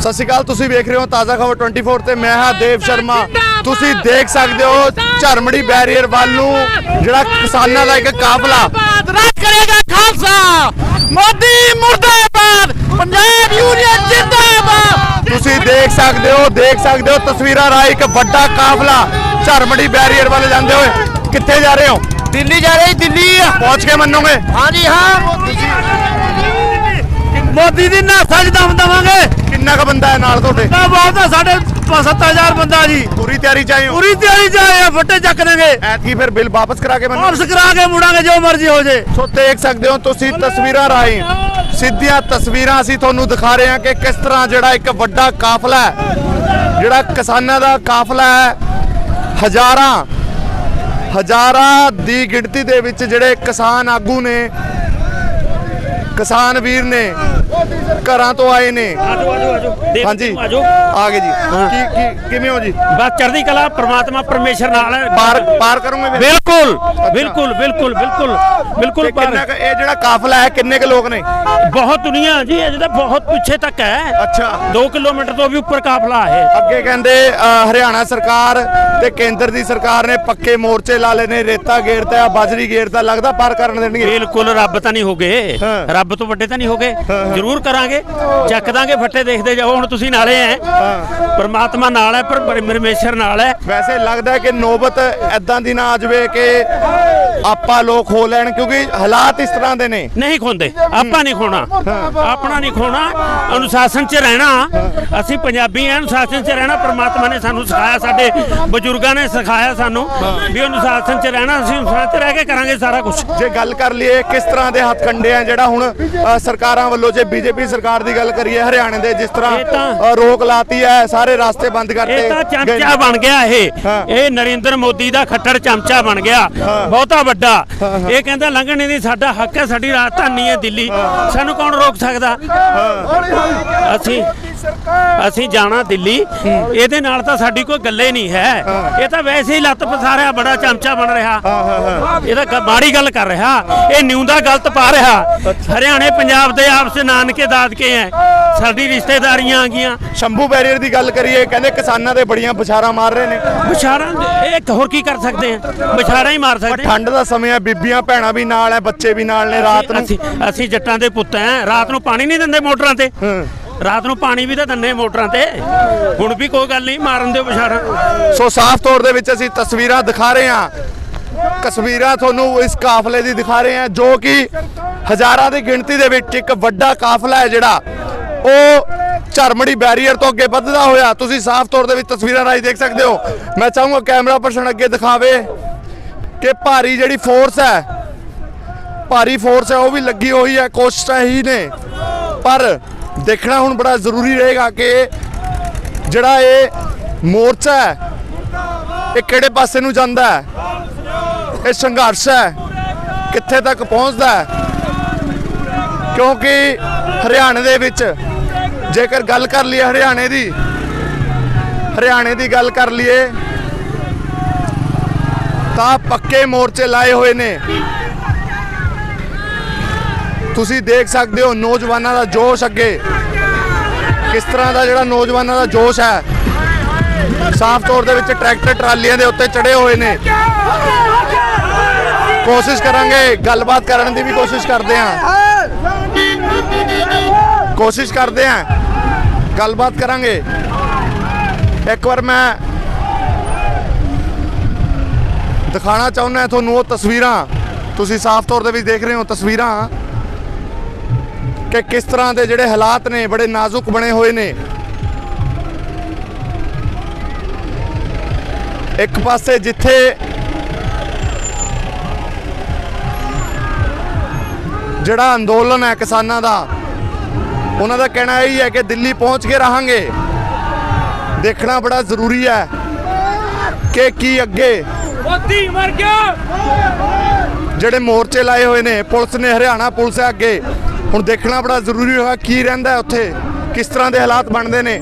ਸਤਿ ਸ਼੍ਰੀ ਅਕਾਲ ਤੁਸੀਂ ਵੇਖ ਰਹੇ ਹੋ ਤਾਜ਼ਾ ਖਬਰ 24 ਤੇ ਮੈਂ ਹਾਂ ਦੇਵ ਸ਼ਰਮਾ। ਤੁਸੀਂ ਦੇਖ ਸਕਦੇ ਹੋ ਝਰਮੜੀ ਬੈਰੀਅਰ ਵੱਲ ਨੂੰ ਜਿਹੜਾ ਕਿਸਾਨਾਂ ਦਾ ਇੱਕ ਕਾਫਲਾ। ਰਾਜ ਕਰੇਗਾ ਖਾਲਸਾ। ਮੋਦੀ ਮੁਰਦਾਬਾਦ ਪੰਜਾਬ ਯੂਨੀਅਨ ਜਿੰਦਾਬਾਦ। ਤੁਸੀਂ ਦੇਖ ਸਕਦੇ ਹੋ ਦੇਖ ਸਕਦੇ ਹੋ ਤਸਵੀਰਾਂ ਰਾਹੀਂ ਇੱਕ ਵੱਡਾ ਕਾਫਲਾ ਝਰਮੜੀ ਬੈਰੀਅਰ ਵੱਲ ਜਾਂਦੇ ਹੋਏ। ਕਿੱਥੇ ਜਾ ਰਹੇ ਹੋ? ਦਿੱਲੀ ਜਾ ਰਹੀ ਦਿੱਲੀ। ਪਹੁੰਚ ਕੇ ਮੰਨੋਗੇ? ਹਾਂਜੀ ਹਾਂ। ਮੋਦੀ ਦੀ ਨਾਸਾਂ 'ਚ ਦਮ ਦਵਾਂਗੇ। ਕਿੰਨਾ ਕ ਬੰਦਾ ਹੈ ਨਾਲ ਤੁਹਾਡੇ ਤਾਂ ਬਹੁਤ ਆ ਸਾਡੇ 7000 ਬੰਦਾ ਜੀ। ਪੂਰੀ ਤਿਆਰੀ ਚਾਹੀ ਹੋ? ਪੂਰੀ ਤਿਆਰੀ ਆ ਫੱਟੇ ਚੱਕ ਦੇਂਗੇ ਐਤਕੀ ਫਿਰ ਬਿੱਲ ਵਾਪਸ ਕਰਾ ਕੇ ਮੰਨੋ। ਵਾਪਸ ਕਰਾ ਕੇ ਮੁੜਾਂਗੇ ਜੋ ਮਰਜ਼ੀ ਹੋ ਜੇ। ਸੋ ਦੇਖ ਸਕਦੇ ਹੋ ਤੁਸੀਂ ਤਸਵੀਰਾਂ ਰਾਹੀਂ। ਸਿੱਧੀਆਂ ਤਸਵੀਰਾਂ ਅਸੀਂ ਤੁਹਾਨੂੰ ਦਿਖਾ ਰਹੇ ਹਾਂ ਕਿ ਕਿਸ ਤਰ੍ਹਾਂ ਜਿਹੜਾ ਇੱਕ ਵੱਡਾ ਕਾਫਲਾ ਹੈ ਜਿਹੜਾ ਕਿਸਾਨਾਂ ਦਾ ਕਾਫਲਾ ਹੈ ਹਜ਼ਾਰਾਂ ਹਜ਼ਾਰਾਂ ਦੀ ਗਿਣਤੀ ਦੇ ਵਿੱਚ ਜਿਹੜੇ ਕਿਸਾਨ ਆਗੂ ਨੇ ਕਿਸਾਨ ਵੀਰ ਨੇ ਘਰਾਂ ਤੋਂ ਆਏ ਨੇ। ਆਜੋ ਆਜੋ ਆਜੋ। ਹਾਂਜੀ। ਆਜੋ। ਆ ਗਏ ਜੀ। ਕੀ ਕੀ ਕਿਵੇਂ ਹੋ ਜੀ? ਬਸ ਚੜ੍ਹਦੀ ਕਲਾ ਪ੍ਰਮਾਤਮਾ ਪਰਮੇਸ਼ਰ ਨਾਲ ਹੈ। ਪਾਰ ਪਾਰ ਕਰੋਗੇ? ਬਿਲਕੁਲ ਬਿਲਕੁਲ ਬਿਲਕੁਲ ਬਿਲਕੁਲ ਬਿਲਕੁਲ ਕਿੰਨਾ ਇਹ ਜਿਹੜਾ ਕਾਫਲਾ ਹੈ ਕਿੰਨੇ ਕੁ ਲੋਕ ਨੇ? ਬਹੁਤ ਦੁਨੀਆ ਜੀ ਅਜੇ ਤਾਂ ਬਹੁਤ ਪਿੱਛੇ ਤੱਕ ਹੈ। ਅੱਛਾ। 2 ਕਿਲੋਮੀਟਰ ਤੋਂ ਵੀ ਉੱਪਰ ਕਾਫਲਾ ਹੈ ਅੱਗੇ ਕਹਿੰਦੇ ਹਰਿਆਣਾ ਸਰਕਾਰ ਤੇ ਕੇਂਦਰ ਦੀ ਸਰਕਾਰ ਨੇ ਪੱਕੇ ਮੋਰਚੇ ਲਾ ਲਏ ਨੇ ਰੇਤਾ ਗੇਰਤਾ ਬਾਜਰੀ ਗੇਰਤਾ ਲੱਗਦਾ ਪਾਰ ਕਰਨ ਦੇਣਗੇ। ਬਿਲਕੁਲ ਰੱਬ ਤਾਂ ਨਹੀਂ ਹੋਗੇ। ਹਾਂ। ਰੱਬ ਤੋਂ ਵੱਡੇ ਤਾਂ ਨਹੀਂ ਹੋਗੇ। ਜ਼ਰੂਰ ਕਰਾਂਗੇ। ਚੱਕ ਦਾਂਗੇ ਫੱਟੇ ਦੇਖਦੇ ਜਾਓ। ਹੁਣ ਤੁਸੀਂ ਨਾਲੇ ਐ। ਪਰਮਾਤਮਾ ਨਾਲ ਹੈ ਪਰ ਪਰਮੇਸ਼ਰ ਨਾਲ ਹੈ ਵੈਸੇ ਲੱਗਦਾ ਕਿ ਨੋਬਤ ਐਦਾਂ ਦੀ ਨਾ ਆ ਜਾਵੇ ਕਿ ਆਪਾਂ ਲੋਕ ਹੋ ਲੈਣ ਕਿਉਂਕਿ ਹਾਲਾਤ ਇਸ ਤਰ੍ਹਾਂ ਦੇ ਨੇ। ਨਹੀਂ ਖੋਂਦੇ। ਆਪਾਂ ਨਹੀਂ ਖੋਣਾ। ਆਪਣਾ ਨਹੀਂ ਖੋਣਾ। ਅਨੁਸ਼ਾਸਨ 'ਚ ਰਹਿਣਾ। ਅਸੀਂ ਪੰਜਾਬੀ ਆਂ ਅਨੁਸ਼ਾਸਨ 'ਚ ਰਹਿਣਾ। ਪ੍ਰਮਾਤਮਾ ਨੇ ਸਾਨੂੰ ਸਿਖਾਇਆ ਸਾਡੇ ਬਜ਼ੁਰਗਾਂ ਨੇ ਸਿਖਾਇਆ ਸਾਨੂੰ ਵੀ ਅਨੁਸ਼ਾਸਨ 'ਚ ਰਹਿਣਾ ਅਸੀਂ ਅਨੁਸ਼ਾਸਨ 'ਚ ਰਹਿ ਕੇ ਕਰਾਂਗੇ ਸਾਰਾ ਕੁਝ ਜੇ ਗੱਲ ਕਰ ਲਈਏ ਕਿਸ ਤਰ੍ਹਾਂ ਦੇ ਹੱਥ ਕੰਡੇ ਆ ਜਿਹੜਾ ਹੁਣ ਸਰਕਾਰਾਂ ਵੱਲੋਂ ਜੇ ਬੀਜੇਪੀ ਸਰਕਾਰ ਦੀ ਗੱਲ ਕਰੀਏ ਹਰਿਆਣੇ ਦੇ ਜਿਸ ਤਰ੍ਹਾਂ ਰੋਕ ਲਾਤੀ ਹੈ ਸਾਰੇ ਰਸਤੇ ਬੰਦ ਕਰਤੇ। ਇਹ ਤਾਂ ਚਮਚਾ ਬਣ ਗਿਆ ਇਹ। ਇਹ ਨਰਿੰਦਰ ਮੋਦੀ ਦਾ ਖੱਟੜ ਚਮਚਾ ਬਣ ਗਿਆ। ਬਹੁਤਾ ਵੱਡਾ। ਇਹ ਕਹਿੰਦਾ ਲੰਘਣੇ ਦੀ ਸਾਡਾ ਹੱਕ ਹੈ ਸਾਡੀ ਰਾਜਧਾਨੀ ਹੈ ਦਿੱਲੀ। ਸਾਨੂੰ ਕੌਣ ਰੋਕ ਸਕਦਾ? ਅਸੀਂ ਅਸੀਂ ਜਾਣਾ ਦਿੱਲੀ। ਇਹਦੇ ਨਾਲ ਤਾਂ ਸਾਡੀ ਕੋਈ ਗੱਲੇ ਨਹੀਂ ਹੈ। ਇਹ ਤਾਂ ਵੈਸੇ ਹੀ ਲੱਤ ਪਸਾਰਿਆ ਬੜਾ ਚਮਚਾ ਬਣ ਰਿਹਾ। ਇਹ ਤਾਂ ਮਾੜੀ ਗੱਲ ਕਰ ਰਿਹਾ। ਇਹ ਨਿਉਂਦਾ ਗਲਤ ਪਾ ਰਿਹਾ। ਹਰਿਆਣੇ ਪੰਜਾਬ ਦੇ ਆਪਸ ਨਾਨਕੇ ਦਾਦਕੇ ਐ। ਸਾਡੀ ਰਿਸ਼ਤੇਦਾਰੀਆਂ ਆ ਗਈਆਂ। ਸ਼ੰਭੂ ਬੈਰੀਅਰ ਦੀ ਗੱਲ ਕਰੀਏ ਕਹਿੰਦੇ ਕਿਸਾਨਾਂ ਦੇ ਬੜੀਆਂ ਵਿਚਾਰਾਂ ਮਾਰ ਰਹੇ ਨੇ। ਵਿਚਾਰਾਂ ਇਹ ਹੋਰ ਕੀ ਕਰ ਸਕਦੇ ਆ ਵਿਚਾਰਾਂ ਹੀ ਮਾਰ ਸਕਦੇ। ਠੰਡ ਦਾ ਸਮੇਂ ਹੈ ਬੀਬੀਆਂ ਭੈਣਾਂ ਵੀ ਨਾਲ ਹੈ ਬੱਚੇ ਵੀ ਨਾਲ ਨੇ ਰਾਤ ਨੂੰ। ਅਸੀਂ ਅਸੀਂ ਜੱਟਾਂ ਦੇ ਪੁੱਤ ਐ। ਰਾਤ ਨੂੰ ਪਾਣੀ ਨਹੀਂ ਦਿੰਦੇ ਮੋਟਰਾਂ ਤੇ। ਰਾਤ ਨੂੰ ਪਾਣੀ ਵੀ ਤਾਂ ਦਿੰਦੇ ਮੋਟਰਾਂ ਤੇ। ਹੁਣ ਵੀ ਕੋਈ ਗੱਲ ਨਹੀਂ ਮਾਰਨ ਦਿਓ ਵਿਚਾਰਾਂ ਸੋ ਸਾਫ਼ ਤੌਰ ਦੇ ਵਿੱਚ ਅਸੀਂ ਤਸਵੀਰਾਂ ਦਿਖਾ ਰਹੇ ਹਾਂ। ਤਸਵੀਰਾਂ ਤੁਹਾਨੂੰ ਇਸ ਕਾਫਲੇ ਦੀ ਦਿਖਾ ਰਹੇ ਹਾਂ, ਜੋ ਕਿ ਹਜ਼ਾਰਾਂ ਦੀ ਗਿਣਤੀ ਦੇ ਵਿੱਚ ਇੱਕ ਵੱਡਾ ਕਾਫਲਾ ਹੈ ਜਿਹੜਾ ਉਹ ਝਰਮੜੀ ਬੈਰੀਅਰ ਤੋਂ ਅੱਗੇ ਵੱਧਦਾ ਹੋਇਆ। ਤੁਸੀਂ ਸਾਫ਼ ਤੌਰ ਦੇ ਵਿੱਚ ਤਸਵੀਰਾਂ ਰਾਹੀਂ ਦੇਖ ਸਕਦੇ ਹੋ। ਮੈਂ ਚਾਹੂੰਗਾ ਕੈਮਰਾ ਪਰਸਨ ਅੱਗੇ ਦਿਖਾਵੇ ਕਿ ਭਾਰੀ ਜਿਹੜੀ ਫੋਰਸ ਹੈ, ਭਾਰੀ ਫੋਰਸ ਹੈ, ਉਹ ਵੀ ਲੱਗੀ ਹੋਈ ਹੈ, ਕੋਸ਼ਿਸ਼ਾਂ ਹੀ ਨੇ। ਪਰ ਦੇਖਣਾ ਹੁਣ ਬੜਾ ਜ਼ਰੂਰੀ ਰਹੇਗਾ ਕਿ ਜਿਹੜਾ ਇਹ ਮੋਰਚਾ ਹੈ, ਇਹ ਕਿਹੜੇ ਪਾਸੇ ਨੂੰ ਜਾਂਦਾ ਹੈ? ਇਹ ਸੰਘਰਸ਼ ਹੈ। ਕਿੱਥੇ ਤੱਕ ਪਹੁੰਚਦਾ ਹੈ? ਕਿਉਂਕਿ ਹਰਿਆਣੇ ਦੇ ਵਿੱਚ ਜੇਕਰ ਗੱਲ ਕਰ ਲਈਏ ਹਰਿਆਣੇ ਦੀ ਹਰਿਆਣੇ ਦੀ ਗੱਲ ਕਰ ਲਈਏ, ਤਾਂ ਪੱਕੇ ਮੋਰਚੇ ਲਾਏ ਹੋਏ ਨੇ। ਤੁਸੀਂ ਦੇਖ ਸਕਦੇ ਹੋ ਨੌਜਵਾਨਾਂ ਦਾ ਜੋਸ਼ ਅੱਗੇ। ਕਿਸ ਤਰ੍ਹਾਂ ਦਾ ਜਿਹੜਾ ਨੌਜਵਾਨਾਂ ਦਾ ਜੋਸ਼ ਹੈ। ਸਾਫ਼ ਤੌਰ ਦੇ ਵਿੱਚ ਟਰੈਕਟਰ ਟਰਾਲੀਆਂ ਦੇ ਉੱਤੇ ਚੜੇ ਹੋਏ ਨੇ। ਕੋਸ਼ਿਸ਼ ਕਰਾਂਗੇ, ਗੱਲਬਾਤ ਕਰਨ ਦੀ ਵੀ ਕੋਸ਼ਿਸ਼ ਕਰਦੇ ਹਾਂ। ਕੋਸ਼ਿਸ਼ ਕਰਦੇ ਹਾਂ, ਗੱਲਬਾਤ ਕਰਾਂਗੇ। ਇੱਕ ਵਾਰ ਮੈਂ ਦਿਖਾਣਾ ਚਾਹੁੰਦਾ ਤੁਹਾਨੂੰ ਉਹ ਤਸਵੀਰਾਂ। ਤੁਸੀਂ ਸਾਫ਼ ਤੌਰ ਤੇ ਵੀ ਦੇਖ ਰਹੇ ਹੋ ਤਸਵੀਰਾਂ। ਕਿ ਕਿਸ ਤਰ੍ਹਾਂ ਦੇ ਜਿਹੜੇ ਹਾਲਾਤ ਨੇ, ਬੜੇ ਨਾਜ਼ੁਕ ਬਣੇ ਹੋਏ ਨੇ। ਇੱਕ ਪਾਸੇ ਜਿੱਥੇ ਜਿਹੜਾ ਅੰਦੋਲਨ ਹੈ ਕਿਸਾਨਾਂ ਦਾ ਉਹਨਾਂ ਦਾ ਕਹਿਣਾ ਇਹ ਹੈ ਕਿ ਦਿੱਲੀ ਪਹੁੰਚ ਕੇ ਰਹਾਂਗੇ। ਦੇਖਣਾ ਬੜਾ ਜ਼ਰੂਰੀ ਹੈ ਕਿ ਕੀ ਅੱਗੇ ਮੋਦੀ ਮਰ ਗਿਆ। ਜਿਹੜੇ ਮੋਰਚੇ ਲਾਏ ਹੋਏ ਨੇ ਪੁਲਿਸ ਨੇ ਹਰਿਆਣਾ ਪੁਲਿਸ ਹੈ ਅੱਗੇ। ਹੁਣ ਦੇਖਣਾ ਬੜਾ ਜ਼ਰੂਰੀ ਹੋਗਾ ਕੀ ਰਹਿੰਦਾ ਉੱਥੇ ਕਿਸ ਤਰ੍ਹਾਂ ਦੇ ਹਾਲਾਤ ਬਣਦੇ ਨੇ।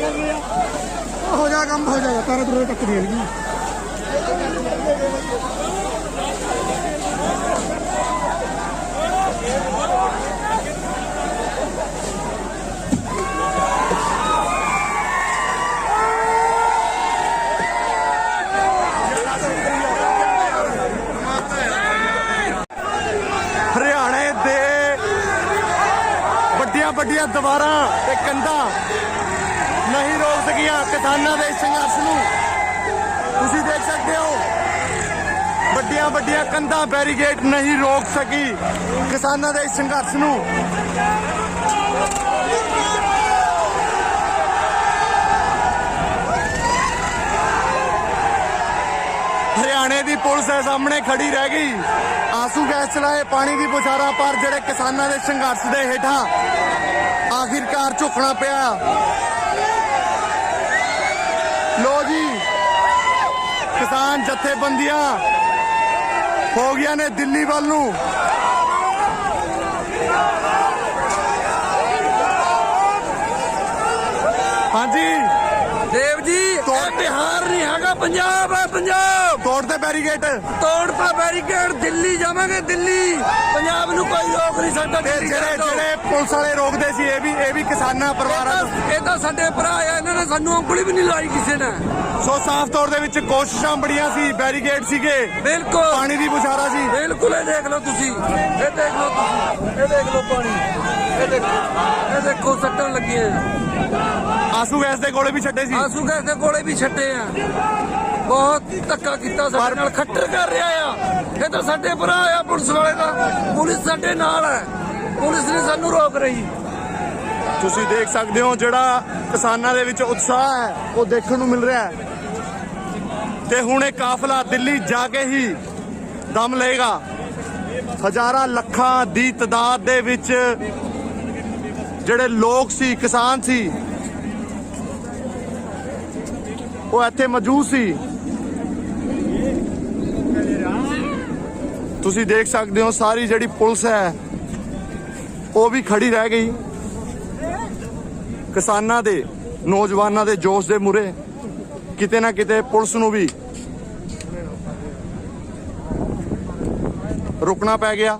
ਹੋ ਜਾ ਕੰਮ ਹੋ ਜਾਏਗਾ ਤਾਰਾ ਤੁਰੇ ਟੱਕ ਦੇਣਗੀ ਹਰਿਆਣੇ ਦੇ ਵੱਡੀਆਂ ਵੱਡੀਆਂ ਦੀਵਾਰਾਂ ਤੇ ਕੰਧਾਂ ਨਹੀਂ ਰੋਕ ਸਕੀਆਂ ਕਿਸਾਨਾਂ ਦੇ ਸੰਘਰਸ਼ ਨੂੰ। ਤੁਸੀਂ ਦੇਖ ਸਕਦੇ ਹੋ, ਵੱਡੀਆਂ ਵੱਡੀਆਂ ਕੰਧਾਂ ਬੈਰੀਗੇਡ ਨਹੀਂ ਰੋਕ ਸਕੀ ਕਿਸਾਨਾਂ ਦੇ ਸੰਘਰਸ਼ ਨੂੰ। ਹਰਿਆਣੇ ਦੀ ਪੁਲਿਸ ਹੈ ਸਾਹਮਣੇ ਖੜੀ ਰਹਿ ਗਈ। ਆਸੂ ਗੈਸ ਚਲਾਏ, ਪਾਣੀ ਦੀ ਬੁਛਾਰਾਂ ਪਰ ਜਿਹੜੇ ਕਿਸਾਨਾਂ ਦੇ ਸੰਘਰਸ਼ ਦੇ ਹੇਠਾਂ ਆਖਿਰਕਾਰ ਝੁਕਣਾ ਪਿਆ। ਲੋ ਜੀ ਕਿਸਾਨ ਜਥੇਬੰਦੀਆਂ ਹੋ ਗਈਆਂ ਨੇ ਦਿੱਲੀ ਵੱਲ ਨੂੰ। ਹਾਂਜੀ। ਦੇਵ ਜੀ ਇਹ ਬਿਹਾਰ ਨਹੀਂ ਹੈਗਾ ਪੰਜਾਬ ਹੈ ਪੰਜਾਬ। ਤੇ ਬੈਰੀਗੇਟ ਤੋੜ ਪਾ ਬੈਰੀਕੇਡ ਦਿੱਲੀ ਜਾਵਾਂਗੇ ਦਿੱਲੀ। ਪੰਜਾਬ ਨੂੰ ਕੋਈ ਰੋਕ ਨਹੀਂ ਸਕਦਾ ਜਿਹੜੇ। ਜਿਹੜੇ ਪੁਲਿਸ ਵਾਲੇ ਰੋਕਦੇ ਸੀ ਇਹ ਵੀ ਇਹ ਵੀ ਕਿਸਾਨਾਂ ਪਰਿਵਾਰਾਂ ਇਹ ਤਾਂ ਸਾਡੇ ਭਰਾ ਆ ਇਹਨਾਂ ਨੇ ਸਾਨੂੰ ਉਂਗਲੀ ਵੀ ਨਹੀਂ ਲਾਈ ਕਿਸੇ ਨੇ। ਸੋ ਸਾਫ਼ ਤੌਰ ਦੇ ਵਿੱਚ ਕੋਸ਼ਿਸ਼ਾਂ ਬੜੀਆਂ ਸੀ ਬੈਰੀਗੇਡ ਸੀਗੇ। ਬਿਲਕੁਲ। ਪਾਣੀ ਦੀ ਬੁਛਾਰਾ ਸੀ। ਬਿਲਕੁਲ ਇਹ ਦੇਖ ਲਓ ਤੁਸੀਂ। ਇਹ ਦੇਖ ਲਓ ਤੁਸੀਂ। ਇਹ ਦੇਖ ਲਓ ਪਾਣੀ। ਇਹ ਦੇਖੋ ਇਹ ਦੇਖੋ ਸੱਟਾਂ ਲੱਗੀਆਂ। ਆਸੂ ਗੈਸ ਦੇ ਗੋਲੇ ਵੀ ਛੱਡੇ ਸੀ। ਆਸੂ ਗੈਸ ਦੇ ਕੋਲੇ ਵੀ ਛੱਡੇ ਆ। ਬਹੁਤ ਧੱਕਾ ਕੀਤਾ ਸਾਡੇ ਨਾਲ, ਖੱਟਰ ਕਰ ਰਿਹਾ ਆ। ਇਹ ਤਾਂ ਸਾਡੇ ਭਰਾ ਆ ਪੁਲਿਸ ਵਾਲੇ ਦਾ। ਪੁਲਿਸ ਸਾਡੇ ਨਾਲ ਹੈ ਪੁਲਿਸ ਨਹੀਂ ਸਾਨੂੰ ਰੋਕ ਰਹੀ। ਤੁਸੀਂ ਦੇਖ ਸਕਦੇ ਹੋ ਜਿਹੜਾ ਕਿਸਾਨਾਂ ਦੇ ਵਿੱਚ ਉਤਸ਼ਾਹ ਹੈ, ਉਹ ਦੇਖਣ ਨੂੰ ਮਿਲ ਰਿਹਾ ਹੈ। ਤੇ ਹੁਣ ਇਹ ਕਾਫਲਾ ਦਿੱਲੀ ਜਾ ਕੇ ਹੀ ਦਮ ਲਏਗਾ। ਹਜ਼ਾਰਾਂ ਲੱਖਾਂ ਦੀ ਤਦਾਦ ਦੇ ਵਿੱਚ ਜਿਹੜੇ ਲੋਕ ਸੀ, ਕਿਸਾਨ ਸੀ, ਉਹ ਇੱਥੇ ਮੌਜੂਦ ਸੀ। ਤੁਸੀਂ ਦੇਖ ਸਕਦੇ ਹੋ ਸਾਰੀ ਜਿਹੜੀ ਪੁਲਿਸ ਹੈ, ਉਹ ਵੀ ਖੜੀ ਰਹਿ ਗਈ। ਕਿਸਾਨਾਂ ਦੇ, ਨੌਜਵਾਨਾਂ ਦੇ ਜੋਸ਼ ਦੇ ਮੂਰੇ ਕਿਤੇ ਨਾ ਕਿਤੇ ਪੁਲਿਸ ਨੂੰ ਵੀ ਰੁਕਣਾ ਪੈ ਗਿਆ।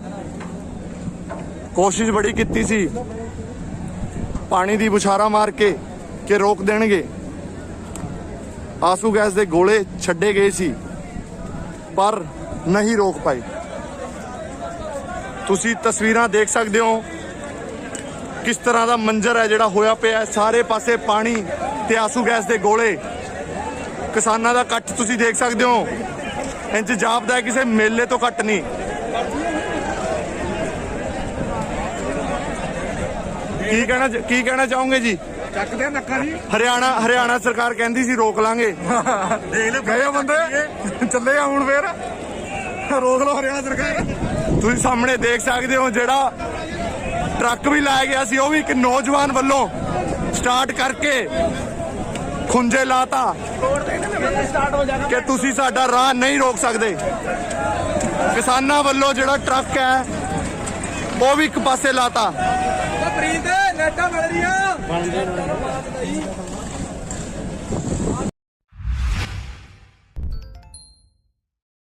ਕੋਸ਼ਿਸ਼ ਬੜੀ ਕੀਤੀ ਸੀ, ਪਾਣੀ ਦੀ ਬੁਛਾਰਾ ਮਾਰ ਕੇ ਕਿ ਰੋਕ ਦੇਣਗੇ। ਆਸੂ ਗੈਸ ਦੇ ਗੋਲੇ ਛੱਡੇ ਗਏ ਸੀ, ਪਰ ਨਹੀਂ ਰੋਕ ਪਾਏ। ਤੁਸੀਂ ਤਸਵੀਰਾਂ ਦੇਖ ਸਕਦੇ ਹੋ ਕਿਸ ਤਰ੍ਹਾਂ ਦਾ ਮੰਜ਼ਰ ਹੈ ਜਿਹੜਾ ਹੋਇਆ ਪਿਆ। ਸਾਰੇ ਪਾਸੇ ਪਾਣੀ ਤੇ ਆਸੂ ਗੈਸ ਦੇ ਗੋਲੇ। ਕਿਸਾਨਾਂ ਦਾ ਇਕੱਠ ਤੁਸੀਂ ਦੇਖ ਸਕਦੇ ਹੋ। ਇੰਜ ਜਾਪਦਾ ਕਿਸੇ ਮੇਲੇ ਤੋਂ ਘੱਟ ਨਹੀਂ। ਕੀ ਕਹਿਣਾ ਕੀ ਕਹਿਣਾ ਚਾਹੋਗੇ ਜੀ? ਚੱਕਦੇ ਆ ਨੱਕਾ ਜੀ। ਹਰਿਆਣਾ ਹਰਿਆਣਾ ਸਰਕਾਰ ਕਹਿੰਦੀ ਸੀ ਰੋਕ ਲਾਂਗੇ। ਦੇਖ ਲੈ ਗਏ ਬੰਦੇ? ਚੱਲੇ ਆ ਹੁਣ ਫੇਰ। ਰੋਕ ਲਓ ਹਰਿਆਣਾ ਸਰਕਾਰ। ਤੁਸੀਂ ਸਾਹਮਣੇ ਦੇਖ ਸਕਦੇ ਹੋ ਜਿਹੜਾ ਟਰੱਕ ਵੀ ਲਾਇਆ ਗਿਆ ਸੀ, ਉਹ ਵੀ ਇੱਕ ਨੌਜਵਾਨ ਵੱਲੋਂ ਸਟਾਰਟ ਕਰਕੇ ਖੁੰਝੇ ਲਾਤਾ ਕਿ ਤੁਸੀਂ ਸਾਡਾ ਰਾਹ ਨਹੀਂ ਰੋਕ ਸਕਦੇ। ਕਿਸਾਨਾਂ ਵੱਲੋਂ ਜਿਹੜਾ ਟਰੱਕ ਹੈ, ਉਹ ਵੀ ਇੱਕ ਪਾਸੇ ਲਾਤਾ। ਪ੍ਰੀਤ, ਨੇਟਾ ਮਿਲ ਰਹੀਆਂ।